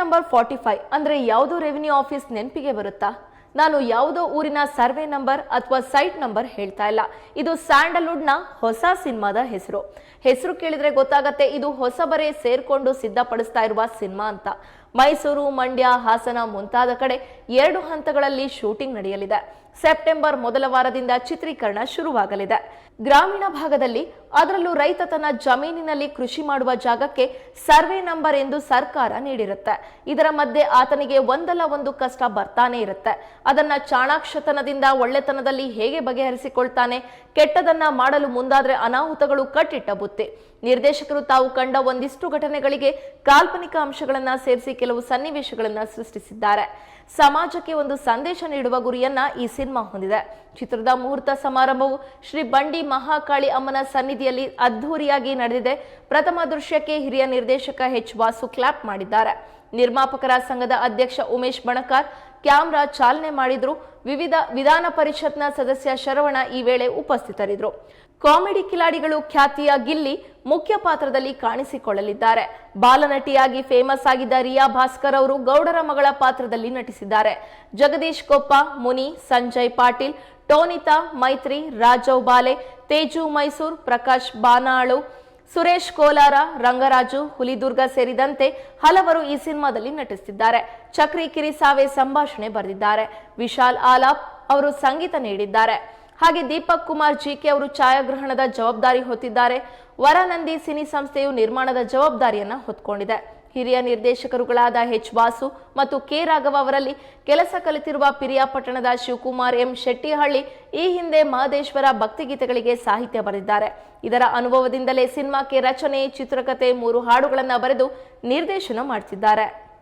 Number forty five ಅಂದ್ರೆ ಯಾವುದೋ revenue office ನೆನಪಿಗೆ ಬರುತ್ತಾ? ನಾನು ಯಾವುದೋ ಊರಿನ ಸರ್ವೆ ನಂಬರ್ ಅಥವಾ ಸೈಟ್ ನಂಬರ್ ಹೇಳ್ತಾ ಇಲ್ಲ. ಇದು ಸ್ಯಾಂಡಲ್ವುಡ್ನ ಹೊಸ ಸಿನಿಮಾದ ಹೆಸರು. ಹೆಸರು ಕೇಳಿದ್ರೆ ಗೊತ್ತಾಗತ್ತೆ, ಇದು ಹೊಸಬರೇ ಸೇರ್ಕೊಂಡು ಸಿದ್ಧಪಡಿಸ್ತಾ ಇರುವ ಸಿನಿಮಾ ಅಂತ. ಮೈಸೂರು, ಮಂಡ್ಯ, ಹಾಸನ ಮುಂತಾದ ಕಡೆ ಎರಡು ಹಂತಗಳಲ್ಲಿ ಶೂಟಿಂಗ್ ನಡೆಯಲಿದೆ. ಸೆಪ್ಟೆಂಬರ್ ಮೊದಲ ವಾರದಿಂದ ಚಿತ್ರೀಕರಣ ಶುರುವಾಗಲಿದೆ. ಗ್ರಾಮೀಣ ಭಾಗದಲ್ಲಿ ಅದರಲ್ಲೂ ರೈತ ತನ್ನ ಜಮೀನಿನಲ್ಲಿ ಕೃಷಿ ಮಾಡುವ ಜಾಗಕ್ಕೆ ಸರ್ವೆ ನಂಬರ್ ಎಂದು ಸರ್ಕಾರ ನೀಡಿರುತ್ತೆ. ಇದರ ಮಧ್ಯೆ ಆತನಿಗೆ ಒಂದಲ್ಲ ಒಂದು ಕಷ್ಟ ಬರ್ತಾನೆ ಇರುತ್ತೆ. ಅದನ್ನ ಚಾಣಾಕ್ಷತನದಿಂದ ಒಳ್ಳೆತನದಲ್ಲಿ ಹೇಗೆ ಬಗೆಹರಿಸಿಕೊಳ್ತಾನೆ, ಕೆಟ್ಟದನ್ನ ಮಾಡಲು ಮುಂದಾದ್ರೆ ಅನಾಹುತಗಳು ಕಟ್ಟಿಟ್ಟ ಬುತ್ತಿ. ನಿರ್ದೇಶಕರು ತಾವು ಕಂಡ ಒಂದಿಷ್ಟು ಘಟನೆಗಳಿಗೆ ಕಾಲ್ಪನಿಕ ಅಂಶಗಳನ್ನ ಸೇರಿಸಿ ಕೆಲವು ಸನ್ನಿವೇಶಗಳನ್ನ ಸೃಷ್ಟಿಸಿದ್ದಾರೆ. ಸಮಾಜಕ್ಕೆ ಒಂದು ಸಂದೇಶ ನೀಡುವ ಗುರಿಯನ್ನ ಈ ಸಿನಿಮಾ ಹೊಂದಿದೆ. ಚಿತ್ರದ ಮುಹೂರ್ತ ಸಮಾರಂಭವು ಶ್ರೀ ಬಂಡಿ ಮಹಾಕಾಳಿ ಅಮ್ಮನ ಸನ್ನಿಧಿಯಲ್ಲಿ ಅದ್ಧೂರಿಯಾಗಿ ನಡೆದಿದೆ. ಪ್ರಥಮ ದೃಶ್ಯಕ್ಕೆ ಹಿರಿಯ ನಿರ್ದೇಶಕ ಎಚ್ ವಾಸು ಕ್ಲಾಪ್ ಮಾಡಿದ್ದಾರೆ. ನಿರ್ಮಾಪಕರ ಸಂಘದ ಅಧ್ಯಕ್ಷ ಉಮೇಶ್ ಬಣಕಾರ್ ಕ್ಯಾಮ್ರಾ ಚಾಲನೆ ಮಾಡಿದ್ರು. ವಿವಿಧ ವಿಧಾನ ಪರಿಷತ್ನ ಸದಸ್ಯ ಶರವಣ ಈ ವೇಳೆ ಉಪಸ್ಥಿತರಿದ್ದರು ಕಾಮಿಡಿ ಕಿಲಾಡಿಗಳು ಖ್ಯಾತಿಯ ಗಿಲ್ಲಿ ಮುಖ್ಯ ಪಾತ್ರದಲ್ಲಿ ಕಾಣಿಸಿಕೊಳ್ಳಲಿದ್ದಾರೆ. ಬಾಲನಟಿಯಾಗಿ ಫೇಮಸ್ ಆಗಿದ್ದ ರಿಯಾ ಭಾಸ್ಕರ್ ಅವರು ಗೌಡರ ಮಗಳ ಪಾತ್ರದಲ್ಲಿ ನಟಿಸಿದ್ದಾರೆ. ಜಗದೀಶ್ ಕೊಪ್ಪ, ಮುನಿ, ಸಂಜಯ್ ಪಾಟೀಲ್, ಟೋನಿತಾ, ಮೈತ್ರಿ, ರಾಜವ್ ಬಾಲೆ, ತೇಜು ಮೈಸೂರ್, ಪ್ರಕಾಶ್ ಬಾನಾಳು ಸುರೇಶ್ ಕೋಲಾರ, ರಂಗರಾಜು, ಹುಲಿದುರ್ಗ ಸೇರಿದಂತೆ ಹಲವರು ಈ ಸಿನಿಮಾದಲ್ಲಿ ನಟಿಸುತ್ತಿದ್ದಾರೆ ಚಕ್ರಿ ಕಿರಿಸಾವೆ ಸಂಭಾಷಣೆ ಬರೆದಿದ್ದಾರೆ. ವಿಶಾಲ್ ಆಲಾಪ್ ಅವರು ಸಂಗೀತ ನೀಡಿದ್ದಾರೆ. ಹಾಗೆ ದೀಪಕ್ ಕುಮಾರ್ ಜಿಕೆ ಅವರು ಛಾಯಾಗ್ರಹಣದ ಜವಾಬ್ದಾರಿ ಹೊತ್ತಿದ್ದಾರೆ. ವರನಂದಿ ಸಿನಿ ಸಂಸ್ಥೆಯು ನಿರ್ಮಾಣದ ಜವಾಬ್ದಾರಿಯನ್ನ ಹೊತ್ಕೊಂಡಿದೆ. ಹಿರಿಯ ನಿರ್ದೇಶಕರುಗಳಾದ ಎಚ್ ವಾಸು ಮತ್ತು ಕೆ ರಾಘವ ಅವರಲ್ಲಿ ಕೆಲಸ ಕಲಿತಿರುವ ಪಿರಿಯಾಪಟ್ಟಣದ ಶಿವಕುಮಾರ್ ಎಂ ಶೆಟ್ಟಿಹಳ್ಳಿ ಈ ಹಿಂದೆ ಮಹದೇಶ್ವರ ಭಕ್ತಿಗೀತೆಗಳಿಗೆ ಸಾಹಿತ್ಯ ಬರೆದಿದ್ದಾರೆ. ಇದರ ಅನುಭವದಿಂದಲೇ ಸಿನಿಮಾಕ್ಕೆ ರಚನೆ ಚಿತ್ರಕಥೆ ಮೂರು ಹಾಡುಗಳನ್ನು ಬರೆದು ನಿರ್ದೇಶನ ಮಾಡ್ತಿದ್ದಾರೆ.